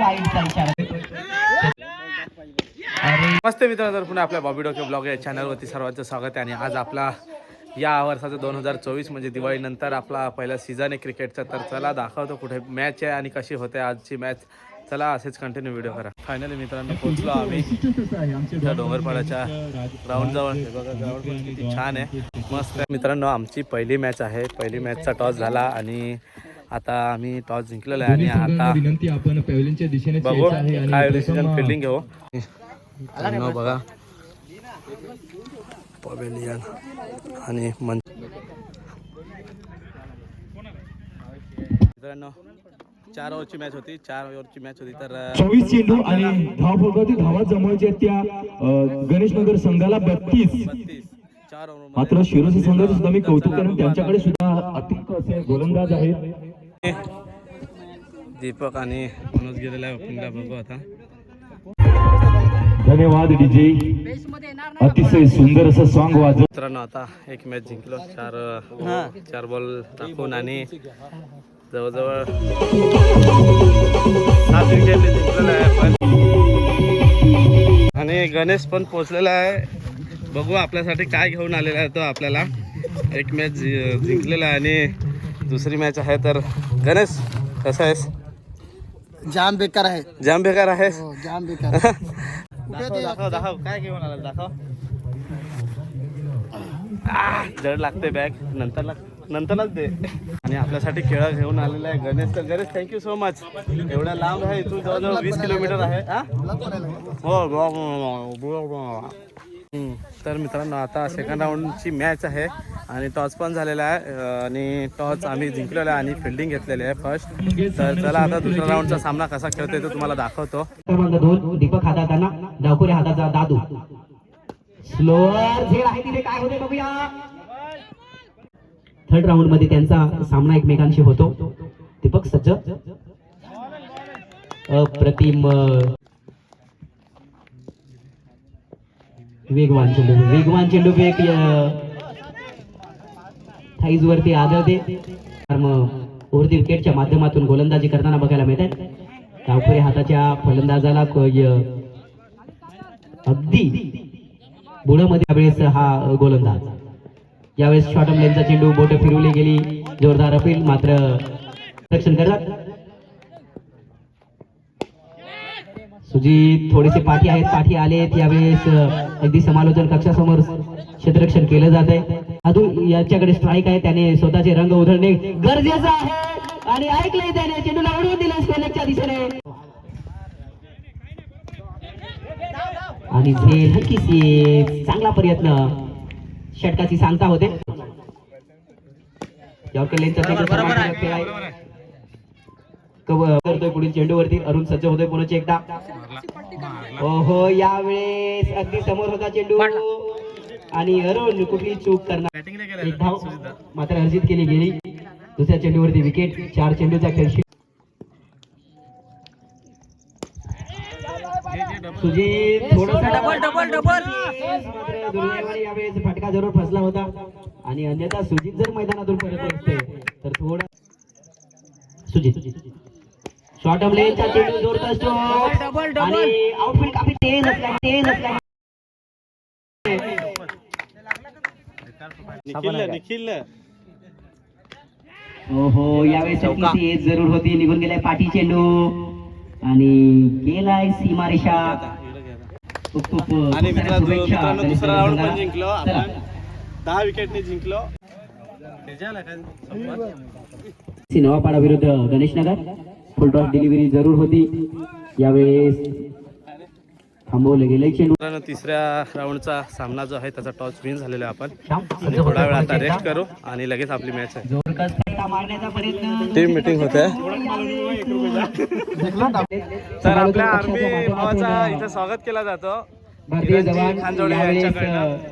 वाईटचा इशारा नमस्ते मित्रांनो तर पुन्हा आपल्या बॉबी डोके ब्लॉग या चॅनलवरती सर्वांचं स्वागत आहे आणि आज आपला या वर्षाचं दोन हजार चोवीस म्हणजे दिवाळीनंतर आपला पहिला सीझन आहे क्रिकेटचा तर चला दाखवतो कुठे मॅच आहे आणि कशी होते आजची मॅच चला असेच कंटिन्यू व्हिडिओ करा. फायनली मित्रांनो पोहोचलो आम्ही त्या डोंगरपाड्याच्या ग्राउंड जवळ. बघा ग्राउंड पण किती छान आहे. मस्त. आहे मित्रांनो आमची पहिली मॅच आहे. पहिली मॅचचा टॉस झाला आणि आता आम्ही टॉस जिंकलेला आहे आणि आता विनंती आपण पॅव्हलिनच्या दिशेने बघू जायचं आहे आणि काय डिसिजन फिल्डिंग घेऊ. बघा. पवेलियन आणि मन मित्रांनो चार ओव्हरची मॅच होती चार ओव्हरची मॅच होती तर चोवीस चेंडू आणि धाव फलकावरती धावा जमवायच्या आहेत त्या अ, गणेशनगर संघाला बत्तीस. बत्तीस. चार ओव्हर मात्र शिरोसी संघाचं सुद्धा मी कौतुक करेन त्यांच्याकडे सुद्धा अतिरिक्त असे गोलंदाज आहेत. दीपक आणि मनोज गेलेला आहे बघू आता. धन्यवाद डीजे अतिशय सुंदर असं सॉन्ग वाजव मित्रांनो आता एक मॅच जिंकलो. चार चार बॉल टाकून आणि जवळजवळ सात विकेटने जिंकलेलं आहे पण आणि गणेश पण पोचलेला आहे. बघू आपल्यासाठी काय घेऊन आलेला आहे तो आपल्याला. एक मॅच जिंकलेला आहे आणि दुसरी मॅच आहे तर गणेश कसा आहेस जाम बेकार आहे जाम बेकार आहेस हो जाम बेकार दाखव दाखव दाखव काय घेऊन आला दाखव? आह, जड लागते बॅग नंतर लाग नंतरच दे. आणि आपल्यासाठी केळं घेऊन आलेलं आहे गणेश. तर गणेश थँक्यू सो मच एवढ्या लांब आहे इथून जवळजवळ वीस किलोमीटर आहे. हा? हो. तर मित्रांनो आता सेकंड राऊंडची मॅच आहे आणि टॉस पण झालेला आहे आणि टॉस आम्ही जिंकलेला आहे आणि फिल्डिंग घेतलेली आहे फर्स्ट तर चला आता दुसऱ्या राऊंडचा सामना कसा खेळतोय तो तुम्हाला दाखवतो. दीपक हाताना हाताचा दादू. स्लोअर झेल आहे तिथे काय होते बघूया. थर्ड राऊंडमध्ये त्यांचा सामना एकमेकांशी होतो. दीपक सज्ज अप्रतिम वेगवान चेंडू वेगवान चेंडू फेक थाईज वरती आदळते तर विकेटच्या माध्यमातून गोलंदाजी करताना बघायला मिळत आहे डावखोरे हाताच्या फलंदाजाला अगदी बुडामध्ये यावेळेस हा गोलंदाज. यावेळेस शॉर्टम लेनचा चेंडू बोट फिरवली गेली. जोरदार अपील मात्र रक्षण करतात सुजित थोडेसे पाठी आहेत पाठी आलेत यावेळेस अगदी समालोचन कक्षासमोर क्षेत्ररक्षण केलं जात आहे. अजून याच्याकडे स्ट्राईक आहे. त्याने स्वतःचे रंग उधळणे गरजेचं आहे. आणि ऐकलंय त्याने चेंडूला उडवून दिलं स्कोलच्या दिशेने. आणि झेल चांगला प्रयत्न षटकाची सांगता होते. करतोय पुढील चेंडूवरती. अरुण सज्ज होतोय पुन्हा एकदा. ओहो यावेळेस अगदी समोर होता चेंडू. आणि अरुण कुठली चूक करणार? एक धाव मात्र अर्जित केली गेली. दुसऱ्या चेंडूवरती विकेट चार चेंडूचा खेळ. सुजित थोडासा डबल डबल डबल यावेळेस फटका जरूर फसला होता. आणि अन्यथा सुजित जर मैदानातून परत असते तर थोडा सुजित. शॉर्ट ऑफ लेनचा चेंडू जोरदार स्ट्रोक आणि आउटफील्ड काफी तेज असल्या तेज असल्या निखिल निखिल हो यावेळेस एज जरूर होती निघून गेलाय पाठी चेंडू. आणि गेलाय सीमारेषा खूप खूप आणि मित्रांनो दुसरा राऊंड पण जिंकलो. आपण दहा विकेटने जिंकलो? नवापाडा विरुद्ध गणेशनगर. फुल टॉस डिलिव्हरी जरूर होती. यावेळेस थांबवलं चेंडू मित्रांनो तिसऱ्या राऊंडचा सामना जो आहे त्याचा टॉस विन झालेला आहे आपण. आणि थोडा वेळ आता रेस्ट करू आणि लगेच आपली मॅच आहे. टीम मिटिंग होते. तर आपल्या आर्मी भावाचा इथे स्वागत केला जातो. भारतीय जवान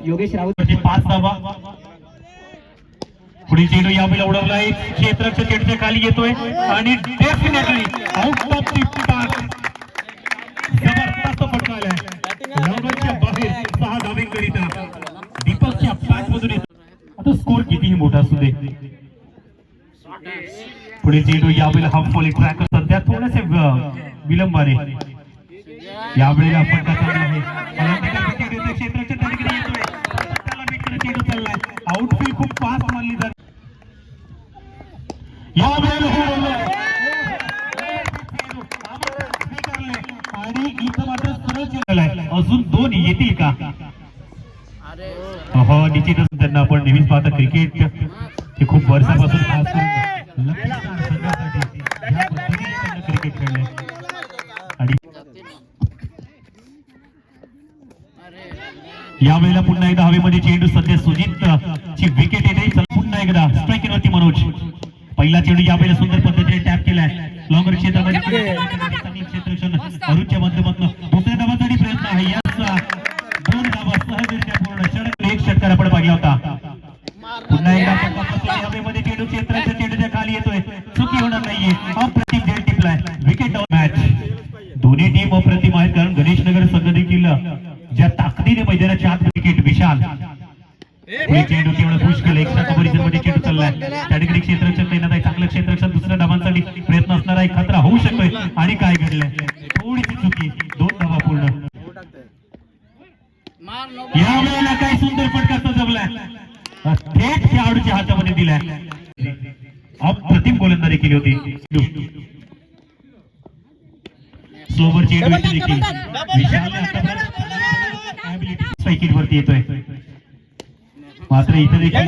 योगेश राऊत पाच धावा. पुढील चेंडू यावेळेला उडवलाय क्षेत्ररक्षक चेंडूच्या खाली येतोय आणि definitely out of the park जबरदस्त फटका आलाय लवकरच्या बाहेर सहा दीपकच्या पाच मधून आता स्कोर कितीही मोठा असू दे. पुढे चेंडू यावेळेला हाफ फॉली ट्रॅक सध्या थोडेसे विलंबाने. यावेळेला आहे फलंदाज चेंडू येतोय, क्षेत्राच्या तरीकडे येतोय त्याला मित्र चेंडू चाललाय आउटफील्ड खूप फास्ट मानली जाते यावेळेला हे बोललोय. स्वीकारले. आणि इथं मात्र सरळ अजून दोन येतील का हो निश्चितच त्यांना आपण नेहमीच पाहता क्रिकेट हे खूप वर्षापासून खास करून या पद्धतीने क्रिकेट खेळलंय आणि यावेळेला पुन्हा एकदा हवेमध्ये चेंडू सध्या सुजित पहिला चेंडू यावेळेला सुंदर पद्धतीने टॅप केलाय. लॉंगर क्षेत्रामध्ये माध्यमातून दुसऱ्या धावासाठी प्रयत्न आहे. याच दोन धावा सहजरित्या पूर्ण षटक एक षटकार आपण पाहिला होता. पुन्हा एकदा. हवेमध्ये चेंडू क्षेत्राच्या चेंडूच्या खाली येतोय. चुकी होणार नाहीये. अप्रतिम झेल टिपलाय. विकेट मॅच दोन्ही टीम अप्रतिम आहेत कारण गणेशनगर संघ देखील ज्या ताकदीने मैदानाच्या आत खतरा होऊ शकतोय आणि काय घडलंय थोडीशी चुकी दोन धावा पूर्ण या वेळेला काय सुंदर फटका सजवलाय थेट खेळाडूच्या हातामध्ये दिलाय अप्रतिम गोलंदाजी केली होती स्लोवर चेंडू देखील सायकल वरती येतोय मात्र इथे देखील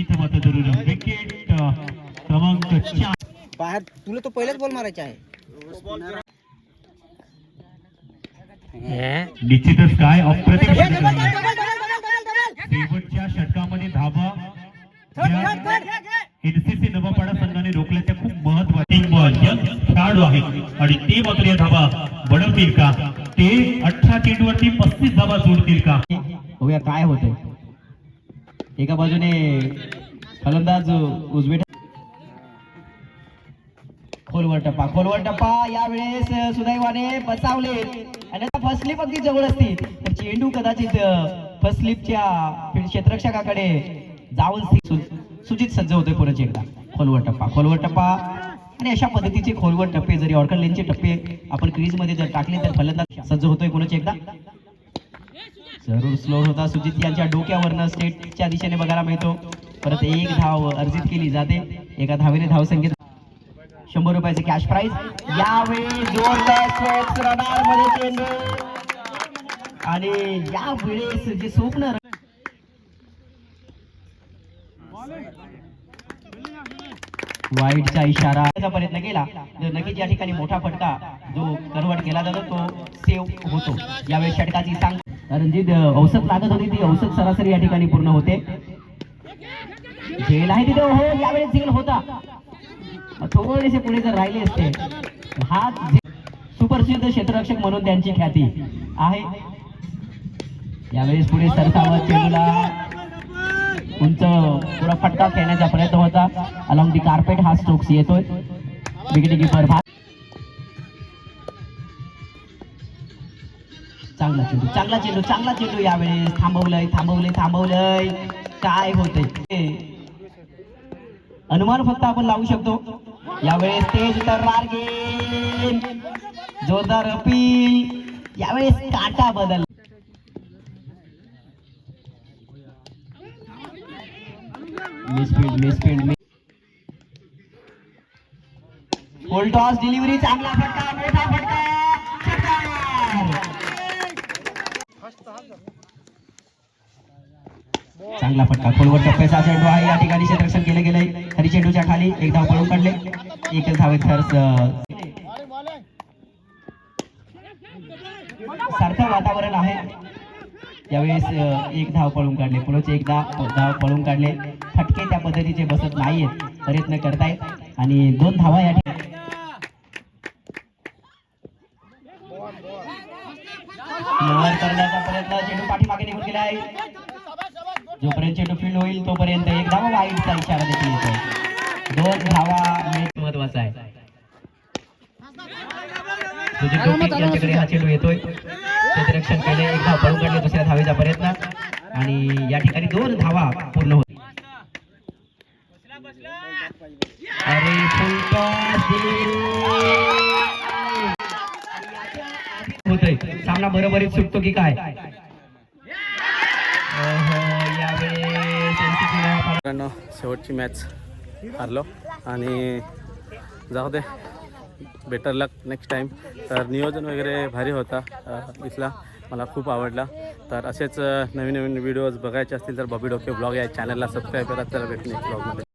इथं मात्र जरूर विकेट क्रमांक चार. बाहेर तुला तो पहिलेच बॉल मारायचा आहे. निश्चितच काय अप्रतिम आहे. शेवटच्या षटकामध्ये धावा. एनसीसी नवापाडा संघाने रोखल्याच्या खूप महत्त्वाचे खेळाडू आहेत आणि ते मात्र या धावा बनवतील का? ते अठरा चेंडूवरती पस्तीस धावा जोडतील का? बघूया काय होतंय. एका बाजूने फलंदाज उजवे खोलवर टप्पा खोलवर टप्पा. यावेळेस सुदैवाने बचावले आणि आता अगदी जवळ असती. तर चेंडू कदाचित फर्स्ट स्लिपच्या जाऊन स्थित- सुजित सज्ज होतोय पुढे एकदा खोलवर टप्पा खोलवर टप्पा. आणि अशा पद्धतीचे खोलवर टप्पे जरी ऑर्कर लेनचे टप्पे आपण क्रीजमध्ये जर टाकले तर फलंदाज सज्ज होतोय पुढे एकदा जरूर स्लो होता सुजित यांच्या डोक्यावरनं स्टेटच्या दिशेने बघायला मिळतो परत एक धाव अर्जित केली जाते. एका धावेने धाव संख्येत शंभर रुपयाचे कॅश प्राईज यावेळी जोरदार आणि यावेळेस जे स्वप्न वाईटचा इशारा प्रयत्न केला. तर नक्कीच या ठिकाणी मोठा फटका जो कन्वर्ट केला जातो तो सेव्ह होतो. यावेळी षटकाची सांग कारण जी औषध लागत होती ती औषध सरासरी या ठिकाणी पूर्ण होते. झेल आहे तिथे हो यावेळेस झेल होता. थोडेसे पुढे जर राहिले असते हा सुप्रसिद्ध क्षेत्ररक्षक म्हणून त्यांची ख्याती आहे. यावेळेस पुढे सरसावत चेंडूला उंच पुरा फटका खेळण्याचा प्रयत्न होता. अलॉंग दी कार्पेट हा स्ट्रोक्स येतोय. विकेट किपर भाग चांगला चेंडू चांगला चेंडू चांगला चेंडू यावेळेस. थांबवलंय थांबवलंय थांबवलंय. काय होतंय? अनुमान फक्त आपण लावू शकतो. यावेळेस तेज तर्रार गेम जोरदार अपील. यावेळेस काटा बदल. Misfield misfield miss full toss delivery चांगला फटका मोठा फटका षटकार. चांगला फटका खोलवर टप्प्याचा चेंडू आहे. या ठिकाणी क्षेत्ररक्षण केले गेले हरी चेंडूच्या खाली एक धाव पळून काढले. एक धावेत थर्स सारखं वातावरण आहे. त्यावेळेस एक धाव पळून काढले. पुढचे एक धाव धाव पळून काढले. फटके त्या पद्धतीचे बसत नाहीयेत. प्रयत्न करतायत. आणि दोन धावा या ठिकाणी लोअर करण्याचा प्रयत्न चेंडू पाठीमागे निघून गेला आहे जोपर्यंत चेंडू फील्ड होईल तोपर्यंत एक धावा वाईटचा इशारा देखील येतोय दोन धावा महत्त्वाचा आहे. यांच्याकडे हा चेंडू येतोय. क्षेत्ररक्षण केले एक धाव पळून काढले दुसऱ्या धावेचा प्रयत्न. आणि या ठिकाणी दोन धावा पूर्ण होती. अरे होतोय. सामना बरोबरीत सुटतो की काय? मित्रांनो शेवटची मॅच हारलो आणि जाऊ दे बेटर लक नेक्स्ट टाईम तर नियोजन वगैरे भारी होता इथला. मला खूप आवडला. तर असेच नवीन नवीन व्हिडिओज बघायचे असतील तर बॉबी डोके ब्लॉग या चॅनलला सबस्क्राईब करा. तर भेटणे ब्लॉगमध्ये